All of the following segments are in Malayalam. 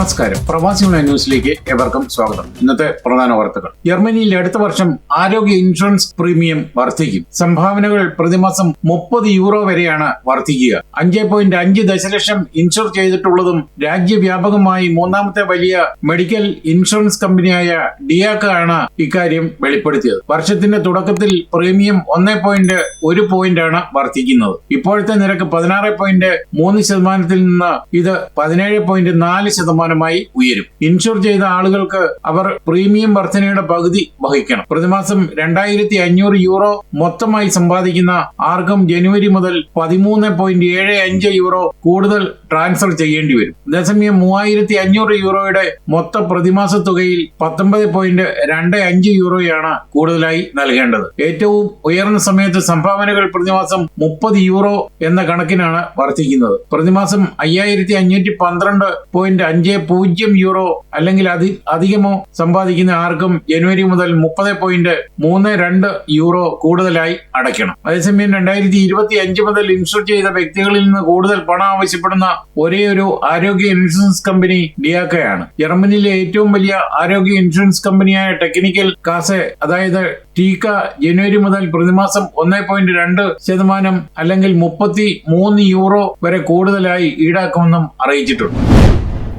നമസ്കാരം. പ്രവാസികളുടെ ന്യൂസിലേക്ക് ഏവർക്കും സ്വാഗതം. ഇന്നത്തെ പ്രധാന വാർത്തകൾ. ജർമ്മനിയിൽ അടുത്ത വർഷം ആരോഗ്യ ഇൻഷുറൻസ് പ്രീമിയം വർദ്ധിക്കും. സംഭാവനകൾ പ്രതിമാസം മുപ്പത് യൂറോ വരെയാണ് വർദ്ധിക്കുക. അഞ്ച് പോയിന്റ് അഞ്ച് ദശലക്ഷം ഇൻഷുർ ചെയ്തിട്ടുള്ളതും രാജ്യവ്യാപകമായി മൂന്നാമത്തെ വലിയ മെഡിക്കൽ ഇൻഷുറൻസ് കമ്പനിയായ ഡിയാക്ക ആണ് ഇക്കാര്യം വെളിപ്പെടുത്തിയത്. വർഷത്തിന്റെ തുടക്കത്തിൽ പ്രീമിയം ഒന്നേ പോയിന്റ് ഒരു പോയിന്റ് ആണ് വർദ്ധിക്കുന്നത്. ഇപ്പോഴത്തെ നിരക്ക് പതിനാറ് പോയിന്റ് മൂന്ന് ശതമാനത്തിൽ നിന്ന് ഇത് പതിനേഴ് പോയിന്റ് നാല് ശതമാനമായി ഉയരും. ഇൻഷുർ ചെയ്ത ആളുകൾക്ക് അവർ പ്രീമിയം വർധനയുടെ പകുതി വഹിക്കണം. പ്രതിമാസം രണ്ടായിരത്തി അഞ്ഞൂറ് യൂറോ മൊത്തമായി സമ്പാദിക്കുന്ന ആർക്കും ജനുവരി മുതൽ പതിമൂന്ന് പോയിന്റ് ഏഴ് അഞ്ച് യൂറോ കൂടുതൽ ട്രാൻസ്ഫർ ചെയ്യേണ്ടി വരും. അതേസമയം മൂവായിരത്തി അഞ്ഞൂറ് യൂറോയുടെ മൊത്ത പ്രതിമാസ തുകയിൽ പത്തൊമ്പത് പോയിന്റ് രണ്ട് അഞ്ച് യൂറോയാണ് കൂടുതലായി നൽകേണ്ടത്. ഏറ്റവും ഉയർന്ന സമയത്ത് സംഭാവനകൾ പ്രതിമാസം മുപ്പത് യൂറോ എന്ന കണക്കിനാണ് വർദ്ധിക്കുന്നത്. പ്രതിമാസം അയ്യായിരത്തി അഞ്ഞൂറ്റി പന്ത്രണ്ട് പോയിന്റ് അഞ്ച് പൂജ്യം യൂറോ അല്ലെങ്കിൽ അതി അധികമോ സമ്പാദിക്കുന്ന ആർക്കും ജനുവരി മുതൽ മുപ്പത് പോയിന്റ് മൂന്ന് രണ്ട് യൂറോ കൂടുതലായി അടയ്ക്കണം. അതേസമയം രണ്ടായിരത്തി ഇരുപത്തി അഞ്ച് മുതൽ ഇൻഷുർ ചെയ്ത വ്യക്തികളിൽ നിന്ന് കൂടുതൽ പണം ആവശ്യപ്പെടുന്ന ഒരേ ഒരു ആരോഗ്യ ഇൻഷുറൻസ് കമ്പനി ഡിയാക്കയാണ്. ജർമ്മനിയിലെ ഏറ്റവും വലിയ ആരോഗ്യ ഇൻഷുറൻസ് കമ്പനിയായ ടെക്നിക്കൽ കാസെ അതായത് ടീക്ക ജനുവരി മുതൽ പ്രതിമാസം ഒന്നേ പോയിന്റ് രണ്ട് ശതമാനം അല്ലെങ്കിൽ മുപ്പത്തി മൂന്ന് യൂറോ വരെ കൂടുതലായി ഈടാക്കുമെന്നും അറിയിച്ചിട്ടുണ്ട്.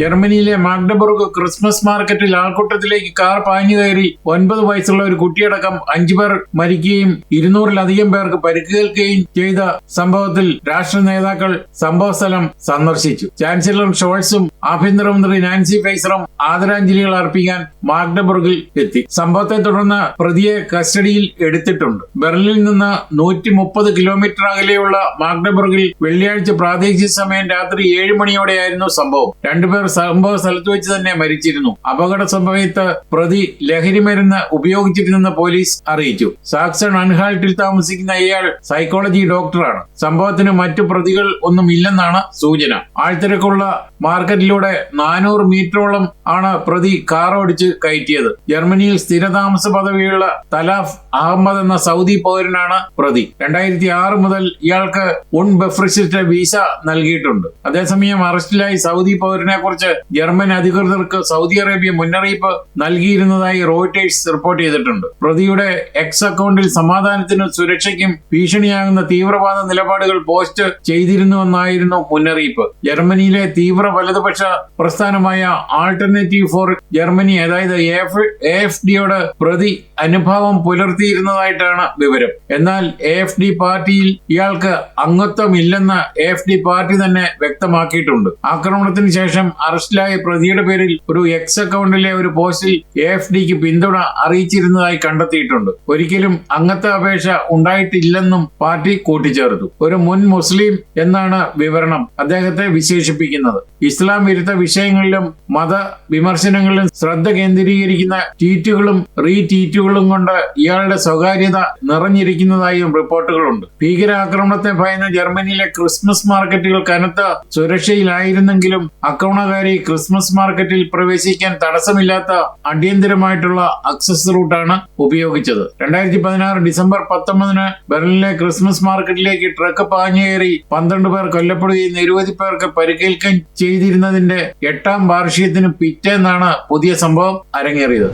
ജർമ്മനിയിലെ മാഗ്ഡബർഗ് ക്രിസ്മസ് മാർക്കറ്റിൽ ആൾക്കൂട്ടത്തിലേക്ക് കാർ പാഞ്ഞു കയറി. ഒൻപത് വയസ്സുള്ള ഒരു കുട്ടിയടക്കം അഞ്ചു പേർ മരിക്കുകയും ഇരുന്നൂറിലധികം പേർക്ക് പരിക്കേൽക്കുകയും ചെയ്ത സംഭവത്തിൽ രാഷ്ട്ര നേതാക്കൾ സംഭവസ്ഥലം സന്ദർശിച്ചു. ചാൻസലർ ഷോൾസും ആഭ്യന്തരമന്ത്രി നാൻസി ഫൈസറും ആദരാഞ്ജലികൾ അർപ്പിക്കാൻ മാഗ്ഡബർഗിൽ എത്തി. സംഭവത്തെ തുടർന്ന് പ്രതിയെ കസ്റ്റഡിയിൽ എടുത്തിട്ടുണ്ട്. ബെർലിനിൽ നിന്ന് നൂറ്റി മുപ്പത് കിലോമീറ്റർ അകലെയുള്ള മാഗ്ഡബർഗിൽ വെള്ളിയാഴ്ച പ്രാദേശിക സമയം രാത്രി ഏഴ് മണിയോടെയായിരുന്നു സംഭവം. രണ്ടുപേർ സംഭവ സ്ഥലത്ത് വെച്ച് തന്നെ മരിച്ചിരുന്നു. അപകട സമയത്ത് പ്രതി ലഹരി മരുന്ന് ഉപയോഗിച്ചിരുന്നെന്ന് പോലീസ് അറിയിച്ചു. സാക്സൺ അൺഹാൾട്ടിൽ താമസിക്കുന്ന ഇയാൾ സൈക്കോളജി ഡോക്ടറാണ്. സംഭവത്തിന് മറ്റു പ്രതികൾ ഒന്നും ഇല്ലെന്നാണ് സൂചന. ആഴ്ത്തിരക്കുള്ള മാർക്കറ്റിലൂടെ നാനൂറ് മീറ്ററോളം ആണ് പ്രതി കാർ ഓടിച്ച് കയറ്റിയത്. ജർമ്മനിയിൽ സ്ഥിരതാമസ പദവിയുള്ള തലാഫ് അഹമ്മദ് എന്ന സൗദി പൗരനാണ് പ്രതി. രണ്ടായിരത്തി ആറ് മുതൽ ഇയാൾക്ക് ഉൺ ബെഫ്രിസിറ്റ് വിസ നൽകിയിട്ടുണ്ട്. അതേസമയം അറസ്റ്റിലായി സൗദി പൗരനെ കുറിച്ച് ജർമ്മൻ അധികൃതർക്ക് സൗദി അറേബ്യ മുന്നറിയിപ്പ് നൽകിയിരുന്നതായി റോയിട്ടേഴ്സ് റിപ്പോർട്ട് ചെയ്തിട്ടുണ്ട്. പ്രതിയുടെ എക്സ് അക്കൗണ്ടിൽ സമാധാനത്തിനും സുരക്ഷയ്ക്കും ഭീഷണിയാകുന്ന തീവ്രവാദ നിലപാടുകൾ പോസ്റ്റ് ചെയ്തിരുന്നുവെന്നായിരുന്നു മുന്നറിയിപ്പ്. ജർമ്മനിയിലെ തീവ്ര വലതുപക്ഷ പ്രസ്ഥാനമായ ആൾട്ടർനേറ്റീവ് ഫോർ ജർമ്മനി അതായത് എ എഫ് ഡിയോട് പ്രതി അനുഭാവം പുലർത്തിയിരുന്നതായിട്ടാണ് വിവരം. എന്നാൽ എ എഫ് ഡി പാർട്ടിയിൽ ഇയാൾക്ക് അംഗത്വമില്ലെന്ന് എ എഫ് ഡി പാർട്ടി തന്നെ വ്യക്തമാക്കിയിട്ടുണ്ട്. ആക്രമണത്തിന് ശേഷം അറസ്റ്റിലായ പ്രതിയുടെ പേരിൽ ഒരു എക്സ് അക്കൗണ്ടിലെ ഒരു പോസ്റ്റിൽ എ എഫ് ഡിക്ക് പിന്തുണ അറിയിച്ചിരുന്നതായി കണ്ടെത്തിയിട്ടുണ്ട്. ഒരിക്കലും അംഗത്വ അപേക്ഷ ഉണ്ടായിട്ടില്ലെന്നും പാർട്ടി കൂട്ടിച്ചേർത്തു. ഒരു മുൻ മുസ്ലിം എന്നാണ് വിവരണം അദ്ദേഹത്തെ വിശേഷിപ്പിക്കുന്നത്. ഇസ്ലാം വിരുദ്ധ വിഷയങ്ങളിലും മത വിമർശനങ്ങളിലും ശ്രദ്ധ കേന്ദ്രീകരിക്കുന്ന ട്വീറ്റുകളും റീട്വീറ്റുകളും കൊണ്ട് ഇയാളുടെ സ്വകാര്യത നിറഞ്ഞിരിക്കുന്നതായും റിപ്പോർട്ടുകളുണ്ട്. ഭീകരാക്രമണത്തെ ഭയന്ന ജർമ്മനിയിലെ ക്രിസ്മസ് മാർക്കറ്റുകൾ കനത്ത സുരക്ഷയിലായിരുന്നെങ്കിലും ആക്രമണകാരി ക്രിസ്മസ് മാർക്കറ്റിൽ പ്രവേശിക്കാൻ തടസ്സമില്ലാത്ത അടിയന്തരമായിട്ടുള്ള അക്സസ് റൂട്ടാണ് ഉപയോഗിച്ചത്. രണ്ടായിരത്തി പതിനാറ് ഡിസംബർ പത്തൊമ്പതിന് ബെർലിനിലെ ക്രിസ്മസ് മാർക്കറ്റിലേക്ക് ട്രക്ക് പാഞ്ഞേറി പന്ത്രണ്ട് പേർ കൊല്ലപ്പെടുകയും നിരവധി പേർക്ക് പരിക്കേൽക്കുകയും ചെയ്തിരുന്നതിന്റെ എട്ടാം വാർഷികത്തിന് പിറ്റേന്നാണ് പുതിയ സംഭവം അരങ്ങേറിയത്.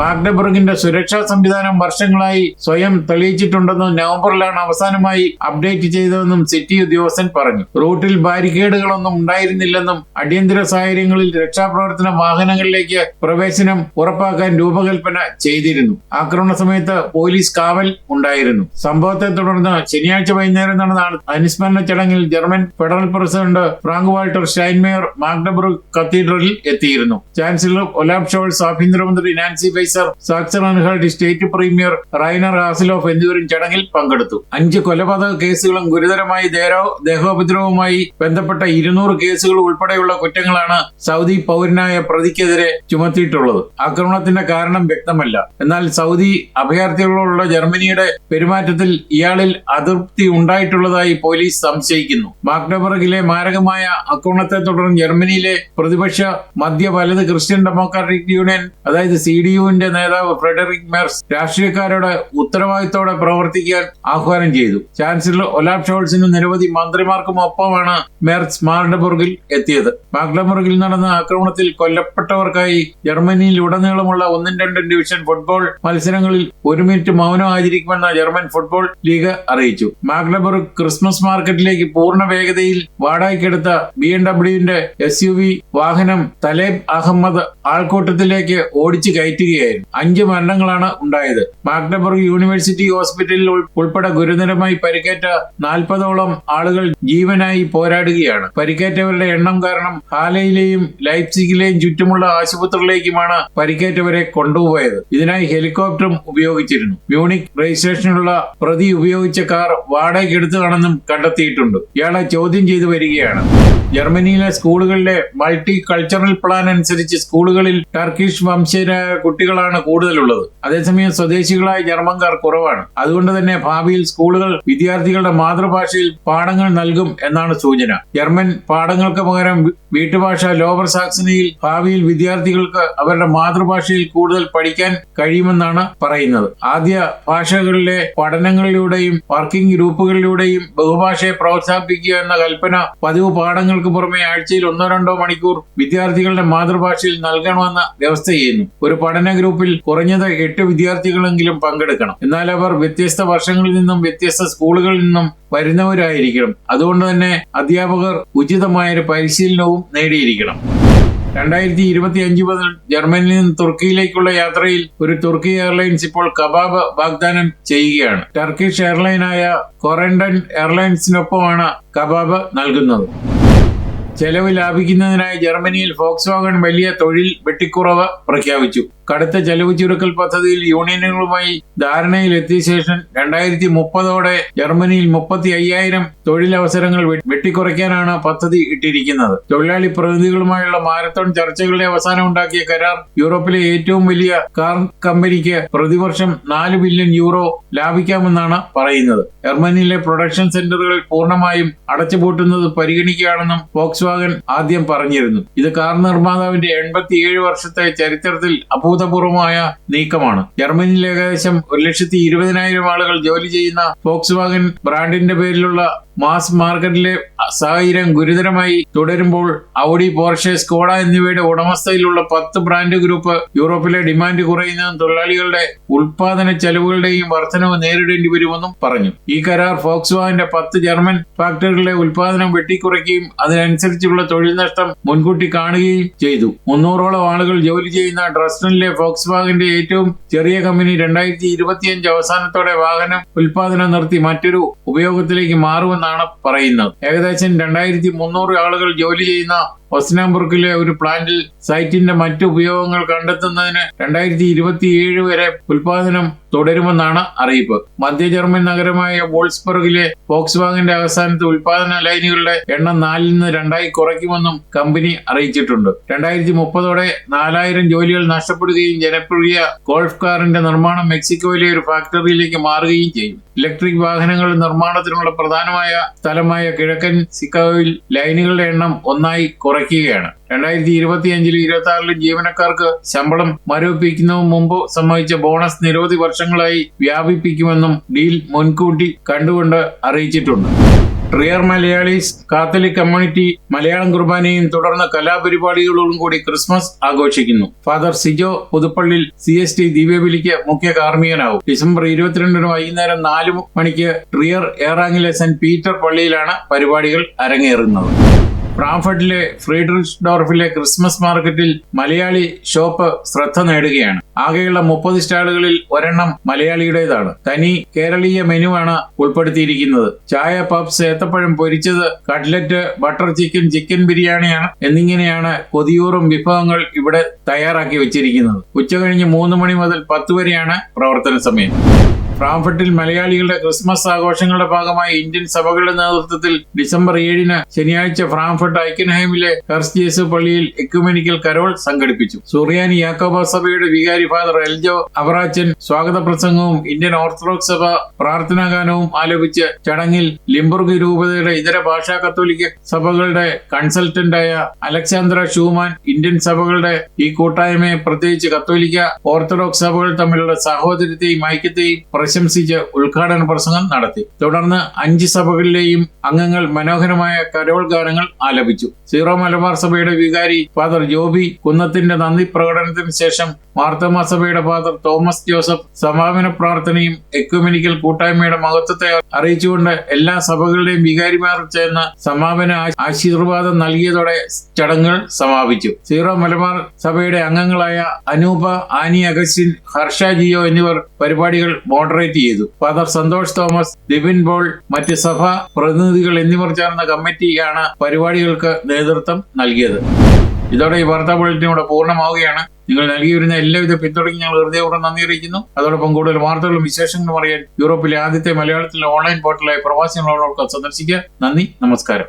മാഗ്ഡബർഗിന്റെ സുരക്ഷാ സംവിധാനം വർഷങ്ങളായി സ്വയം തെളിയിച്ചിട്ടുണ്ടെന്നും നവംബറിലാണ് അവസാനമായി അപ്ഡേറ്റ് ചെയ്തതെന്നും സിറ്റി ഉദ്യോഗസ്ഥൻ പറഞ്ഞു. റൂട്ടിൽ ബാരിക്കേഡുകളൊന്നും ഉണ്ടായിരുന്നില്ലെന്നും അടിയന്തര സാഹചര്യങ്ങളിൽ രക്ഷാപ്രവർത്തന വാഹനങ്ങളിലേക്ക് പ്രവേശനം ഉറപ്പാക്കാൻ രൂപകൽപ്പന ചെയ്തിരുന്നു. ആക്രമണ സമയത്ത് പോലീസ് കാവൽ ഉണ്ടായിരുന്നു. സംഭവത്തെ തുടർന്ന് ശനിയാഴ്ച വൈകുന്നേരം നടന്ന അനുസ്മരണ ചടങ്ങിൽ German federal president Frank Walter Steinmeier Magdeburg കത്തീഡ്രലിൽ എത്തിയിരുന്നു. ചാൻസലർ ഒലാബ് ഷോൾസ് ആഭ്യന്തരമന്ത്രി Nancy Faeser Saxon Anhalt state premier Rainer Haseloff എന്നിവരും ചടങ്ങിൽ പങ്കെടുത്തു. അഞ്ച് കൊലപാതക കേസുകളും ഗുരുതരമായി ദേരോ ദേഹോപദ്രവവുമായി ബന്ധപ്പെട്ട ഇരുന്നൂറ് കേസുകൾ ഉൾപ്പെടെയുള്ള കുറ്റങ്ങളാണ് സൗദി പൗരനായ പ്രതിക്കെതിരെ ചുമത്തിയിട്ടുള്ളത്. ആക്രമണത്തിന്റെ കാരണം വ്യക്തമല്ല. എന്നാൽ സൗദി അഭയാർത്ഥികളോടുള്ള ജർമ്മനിയുടെ പെരുമാറ്റത്തിൽ ഇയാളിൽ അതൃപ്തി ഉണ്ടായിട്ടുള്ളതായി പോലീസ് സംശയിക്കുന്നു. മാഗ്നബർഗിലെ മാരകമായ ആക്രമണത്തെ തുടർന്ന് ജർമ്മനിയിലെ പ്രതിപക്ഷ മധ്യ വലത് ക്രിസ്ത്യൻ ഡെമോക്രാറ്റിക് യൂണിയൻ അതായത് സി ഡി യു യുവിന്റെ നേതാവ് ഫ്രെഡറിക് മെർസ് രാഷ്ട്രീയക്കാരോട് ഉത്തരവാദിത്തോടെ പ്രവർത്തിക്കാൻ ആഹ്വാനം ചെയ്തു. ചാൻസലർ ഒലാബ് ഷോൾസിനും നിരവധി മന്ത്രിമാർക്കും ഒപ്പമാണ് മെർസ് മാർഡബുർഗിൽ എത്തിയത്. മാഗ്ഡബുർഗിൽ നടന്ന ആക്രമണത്തിൽ കൊല്ലപ്പെട്ടവർക്കായി ജർമ്മനിയിൽ ഉടനീളമുള്ള ഒന്നും രണ്ടും ഡിവിഷൻ ഫുട്ബോൾ മത്സരങ്ങളിൽ ഒരു മിനിറ്റ് മൗനം ആചരിക്കുമെന്ന ജർമ്മൻ ഫുട്ബോൾ ലീഗ് അറിയിച്ചു. മാഗ്ഡബുർഗ് ക്രിസ്മസ് മാർക്കറ്റിലേക്ക് പൂർണ വേഗതയിൽ വാടകയ്ക്കെടുത്ത ബി എം ഡബ്ല്യുവിന്റെ എസ് യു വി വാഹനം തലേബ് അഹമ്മദ് ആൾക്കൂട്ടത്തിലേക്ക് ഓടിച്ചു കയറ്റുകയായിരുന്നു. അഞ്ച് മരണങ്ങളാണ് ഉണ്ടായത്. മാഗ്നബർഗ് യൂണിവേഴ്സിറ്റി ഹോസ്പിറ്റലിൽ ഉൾപ്പെടെ ഗുരുതരമായി പരിക്കേറ്റ നാൽപ്പതോളം ആളുകൾ ജീവനായി പോരാടുകയാണ്. പരിക്കേറ്റവരുടെ എണ്ണം കാരണം ഹാലയിലെയും ലൈപ്സിഗിലെയും ചുറ്റുമുള്ള ആശുപത്രികളിലേക്കുമാണ് പരിക്കേറ്റവരെ കൊണ്ടുപോയത്. ഇതിനായി ഹെലികോപ്റ്ററും ഉപയോഗിച്ചിരുന്നു. മ്യൂണിക് രജിസ്ട്രേഷനിലുള്ള പ്രതി ഉപയോഗിച്ച കാർ വാടകയ്ക്കെടുത്തതാണെന്നും കണ്ടെത്തിയിട്ടുണ്ട്. ഇയാളെ ചോദ്യം ചെയ്തു വരികയാണ്. ജർമ്മനിയിലെ സ്കൂളുകളിലെ മൾട്ടി കൾച്ചറൽ പ്ലാൻ അനുസരിച്ച് സ്കൂളുകളിൽ ടർക്കിഷ് വംശജരായ കുട്ടികളാണ് കൂടുതലുള്ളത്. അതേസമയം സ്വദേശികളായ ജർമ്മൻകാർ കുറവാണ്. അതുകൊണ്ട് തന്നെ ഭാവിയിൽ സ്കൂളുകൾ വിദ്യാർത്ഥികളുടെ മാതൃഭാഷയിൽ പാഠങ്ങൾ നൽകും എന്നാണ് സൂചന. ജർമ്മൻ പാഠങ്ങൾക്ക് പകരം വീട്ടുഭാഷ ലോവർ സാക്സണിയിൽ ഭാവിയിൽ വിദ്യാർത്ഥികൾക്ക് അവരുടെ മാതൃഭാഷയിൽ കൂടുതൽ പഠിക്കാൻ കഴിയുമെന്നാണ് പറയുന്നത്. ആദ്യ ഭാഷകളിലെ പഠനങ്ങളിലൂടെയും വർക്കിംഗ് ഗ്രൂപ്പുകളിലൂടെയും ബഹുഭാഷയെ പ്രോത്സാഹിപ്പിക്കുക എന്ന കൽപ്പന പതിവ് പാഠങ്ങൾക്ക് പുറമെ ആഴ്ചയിൽ ഒന്നോ രണ്ടോ മണിക്കൂർ വിദ്യാർത്ഥികളുടെ മാതൃഭാഷയിൽ നൽകണമെന്ന വ്യവസ്ഥ ചെയ്യുന്നു. ഒരു പഠന ഗ്രൂപ്പിൽ കുറഞ്ഞത് എട്ട് വിദ്യാർത്ഥികളെങ്കിലും പങ്കെടുക്കണം. എന്നാൽ അവർ വ്യത്യസ്ത വർഷങ്ങളിൽ നിന്നും വ്യത്യസ്ത സ്കൂളുകളിൽ നിന്നും വരുന്നവരായിരിക്കണം. അതുകൊണ്ട് തന്നെ അധ്യാപകർ ഉചിതമായൊരു പരിശീലനവും നേടിയിരിക്കണം. രണ്ടായിരത്തി ഇരുപത്തി അഞ്ച് മുതൽ ജർമ്മനിയിൽ നിന്ന് തുർക്കിയിലേക്കുള്ള യാത്രയിൽ ഒരു തുർക്കി എയർലൈൻസ് ഇപ്പോൾ കബാബ് വാഗ്ദാനം ചെയ്യുകയാണ്. ടർക്കിഷ് എയർലൈനായ കൊറൻഡൻ എയർലൈൻസിനൊപ്പമാണ് കബാബ് നൽകുന്നത്. ചെലവ് ലാഭിക്കുന്നതിനായി ജർമ്മനിയിൽ ഫോക്സ് വാഗൺ വലിയ തൊഴിൽ വെട്ടിക്കുറവ് പ്രഖ്യാപിച്ചു. കടുത്ത ചെലവ് ചുരുക്കൽ പദ്ധതിയിൽ യൂണിയനുകളുമായി ധാരണയിലെത്തിയ ശേഷം രണ്ടായിരത്തി മുപ്പതോടെ ജർമ്മനിയിൽ മുപ്പത്തി അയ്യായിരം തൊഴിലവസരങ്ങൾ വെട്ടിക്കുറയ്ക്കാനാണ് പദ്ധതി ഇട്ടിരിക്കുന്നത്. തൊഴിലാളി പ്രതിനിധികളുമായുള്ള മാരത്തോൺ ചർച്ചകളുടെ അവസാനം ഉണ്ടാക്കിയ കരാർ യൂറോപ്പിലെ ഏറ്റവും വലിയ കാർ കമ്പനിക്ക് പ്രതിവർഷം നാല് ബില്യൺ യൂറോ ലാഭിക്കാമെന്നാണ് പറയുന്നത്. ജർമ്മനിയിലെ പ്രൊഡക്ഷൻ സെന്ററുകൾ പൂർണമായും അടച്ചുപൂട്ടുന്നത് പരിഗണിക്കുകയാണെന്നും ഫോക്സ് വാഗൻ ആദ്യം പറഞ്ഞിരുന്നു. ഇത് കാർ നിർമ്മാതാവിന്റെ എൺപത്തിയേഴ് വർഷത്തെ ചരിത്രത്തിൽ അഭൂതപൂർവമായ നീക്കമാണ്. ജർമ്മനിയിൽ ഏകദേശം ഒരു ലക്ഷത്തി ഇരുപതിനായിരം ആളുകൾ ജോലി ചെയ്യുന്ന ഫോക്സ് വാഗൻ ബ്രാൻഡിന്റെ പേരിലുള്ള മാസ് മാർക്കറ്റിലെ സാഹചര്യം ഗുരുതരമായി തുടരുമ്പോൾ ഔഡി പോർഷെ സ്കോഡ എന്നിവയുടെ ഉടമസ്ഥയിലുള്ള പത്ത് ബ്രാൻഡ് ഗ്രൂപ്പ് യൂറോപ്പിലെ ഡിമാൻഡ് കുറയുന്നതും തൊഴിലാളികളുടെ ഉൽപാദന ചെലവുകളുടെയും വർധനവ് നേരിടേണ്ടി വരുമെന്നും പറഞ്ഞു. ഈ കരാർ ഫോക്സ് വാഗന്റെ പത്ത് ജർമ്മൻ ഫാക്ടറികളിലെ ഉൽപാദനം വെട്ടിക്കുറയ്ക്കുകയും അതിനനുസരിച്ചുള്ള തൊഴിൽ നഷ്ടം മുൻകൂട്ടി കാണുകയും ചെയ്തു. മുന്നൂറോളം ആളുകൾ ജോലി ചെയ്യുന്ന ഡ്രസ്ടണിലെ ഫോക്സ് വാഗന്റെ ഏറ്റവും ചെറിയ കമ്പനി രണ്ടായിരത്തി ഇരുപത്തിയഞ്ച് അവസാനത്തോടെ വാഹനം ഉൽപാദനം നിർത്തി മറ്റൊരു ഉപയോഗത്തിലേക്ക് മാറുമെന്നാണ് പറയുന്നത്. ഏകദേശം രണ്ടായിരത്തി മുന്നൂറ് ആളുകൾ ജോലി ചെയ്യുന്ന ഒസ്നാംബുർഗിലെ ഒരു പ്ലാന്റിൽ സൈറ്റിന്റെ മറ്റു ഉപയോഗങ്ങൾ കണ്ടെത്തുന്നതിന് രണ്ടായിരത്തി ഇരുപത്തിയേഴ് വരെ ഉൽപാദനം തുടരുമെന്നാണ് അറിയിപ്പ്. മധ്യ ജർമ്മൻ നഗരമായ വോൾസ്ബർഗിലെ ഫോക്സ് വാഗന്റെ അവസാനത്ത് ഉൽപാദന ലൈനുകളുടെ എണ്ണം നാലിൽ നിന്ന് രണ്ടായി കുറയ്ക്കുമെന്നും കമ്പനി അറിയിച്ചിട്ടുണ്ട്. രണ്ടായിരത്തി മുപ്പതോടെ നാലായിരം ജോലികൾ നഷ്ടപ്പെടുകയും ജനപ്രിയ ഗോൾഫ് കാറിന്റെ നിർമ്മാണം മെക്സിക്കോയിലെ ഒരു ഫാക്ടറിയിലേക്ക് മാറുകയും ചെയ്യും. ഇലക്ട്രിക് വാഹനങ്ങളുടെ നിർമ്മാണത്തിനുള്ള പ്രധാനമായ സ്ഥലമായ കിഴക്കൻ സിക്കാവിൽ ലൈനുകളുടെ എണ്ണം ഒന്നായി കുറയ്ക്കുകയാണ്. രണ്ടായിരത്തി ഇരുപത്തി അഞ്ചിലും ഇരുപത്തി ആറിലും ജീവനക്കാർക്ക് ശമ്പളം മരവിപ്പിക്കുന്നതിന് മുമ്പ് സംഭവിച്ച ബോണസ് നിരവധി വർഷങ്ങളായി വ്യാപിപ്പിക്കുമെന്നും ഡീൽ മുൻകൂട്ടി കണ്ടുകൊണ്ട് അറിയിച്ചിട്ടുണ്ട്. Rear Malayalees Catholic community Malayalam കുർബാനയും തുടർന്ന് കലാപരിപാടികളോടും കൂടി ക്രിസ്മസ് ആഘോഷിക്കുന്നു. Father Sijo Puthuppallil C S T ദിവ്യബലിക്ക് മുഖ്യ കാർമ്മികനാവും. ഡിസംബർ ഇരുപത്തിരണ്ടിന് വൈകുന്നേരം നാല് മണിക്ക് റിയർ ഏറാങ്ങിലെ സെന്റ് പീറ്റർ പള്ളിയിലാണ് പരിപാടികൾ അരങ്ങേറുന്നത്. ഫ്രാങ്ക്ഫർട്ടിലെ ഫ്രീഡറിഷ് ഡോർഫിലെ ക്രിസ്മസ് മാർക്കറ്റിൽ മലയാളി ഷോപ്പ് ശ്രദ്ധ നേടുകയാണ്. ആകെയുള്ള മുപ്പത് സ്റ്റാളുകളിൽ ഒരെണ്ണം മലയാളിയുടേതാണ്. തനി കേരളീയ മെനുവാണ് ഉൾപ്പെടുത്തിയിരിക്കുന്നത്. ചായ പബ്സ് ഏത്തപ്പഴം പൊരിച്ചത് കട്ട്ലറ്റ് ബട്ടർ ചിക്കൻ ചിക്കൻ ബിരിയാണിയാണ് എന്നിങ്ങനെയാണ് കൊതിയൂറും വിഭവങ്ങൾ ഇവിടെ തയ്യാറാക്കി വെച്ചിരിക്കുന്നത്. ഉച്ചകഴിഞ്ഞ് മൂന്ന് മണി മുതൽ പത്ത് വരെയാണ് പ്രവർത്തന സമയം. ഫ്രാങ്ക്ഫർട്ടിൽ മലയാളികളുടെ ക്രിസ്മസ് ആഘോഷങ്ങളുടെ ഭാഗമായി ഇന്ത്യൻ സഭകളുടെ നേതൃത്വത്തിൽ ഡിസംബർ ഏഴിന് ശനിയാഴ്ച ഫ്രാങ്ക്ഫർട്ട് ഐക്കൻഹൈമിലെ ഹെർസ്ജേസ് പള്ളിയിൽ എക്യുമെനിക്കൽ കരോൾ സംഘടിപ്പിച്ചു. സൂറിയാനി യാക്കോബ സഭയുടെ വികാരി ഫാദർ എൽജോ അവറാച്ചൻ സ്വാഗത പ്രസംഗവും ഇന്ത്യൻ ഓർത്തഡോക്സ് സഭ പ്രാർത്ഥനാ ഗാനവും ആലപിച്ച് ചടങ്ങിൽ ലിംബുർഗ് രൂപതയുടെ ഇതര ഭാഷാ കത്തോലിക്ക സഭകളുടെ കൺസൾട്ടന്റായ അലക്സാന്ദ്ര ഷൂമാൻ ഇന്ത്യൻ സഭകളുടെ ഈ കൂട്ടായ്മയെ പ്രത്യേകിച്ച് കത്തോലിക്ക ഓർത്തഡോക്സ് സഭകൾ തമ്മിലുള്ള സഹോദര്യത്തെയും ഐക്യത്തെയും പ്രശംസിച്ച് ഉദ്ഘാടന പ്രസംഗം നടത്തി. തുടർന്ന് അഞ്ച് സഭകളിലെയും അംഗങ്ങൾ മനോഹരമായ കരോൾ ഗാനങ്ങൾ ആലപിച്ചു. സീറോ മലബാർ സഭയുടെ വികാരി ഫാദർ ജോബി കുന്നത്തിന്റെ നന്ദി പ്രകടനത്തിന് ശേഷം മാർത്തമ സഭയുടെ ഫാദർ തോമസ് ജോസഫ് സമാപന പ്രാർത്ഥനയും എക്യുമെനിക്കൽ കൂട്ടായ്മയുടെ മഹത്വത്തെ അറിയിച്ചുകൊണ്ട് എല്ലാ സഭകളുടെയും വികാരിമാർ ചേർന്ന് സമാപന ആശീർവാദം നൽകിയതോടെ ചടങ്ങുകൾ സമാപിച്ചു. സീറോ മലബാർ സഭയുടെ അംഗങ്ങളായ അനൂപ ആനി അഗസ്റ്റിൻ ഹർഷ ജിയോ എന്നിവർ പരിപാടികൾ മോഡറേറ്റ് ചെയ്തു. ഫാദർ സന്തോഷ് തോമസ് ദിബിൻ ബോൾ മറ്റ് സഭാ പ്രതിനിധികൾ എന്നിവർ ചേർന്ന കമ്മിറ്റിയാണ് പരിപാടികൾക്ക് നേതൃത്വം നൽകിയത്. ഇതോടെ ഈ വാർത്താ ബുള്ളറ്റിനോട് പൂർണമാവുകയാണ്. നിങ്ങൾ നൽകി വരുന്ന എല്ലാവിധ പിന്തുണയ്ക്കും ഞങ്ങൾ ഹൃദയപൂർവം നന്ദി അറിയിക്കുന്നു. അതോടൊപ്പം കൂടുതൽ വാർത്തകളും വിശേഷങ്ങളും അറിയാൻ യൂറോപ്പിലെ ആദ്യത്തെ മലയാളത്തിലെ ഓൺലൈൻ പോർട്ടലായ പ്രവാസി സന്ദർശിക്കുക. നന്ദി നമസ്കാരം.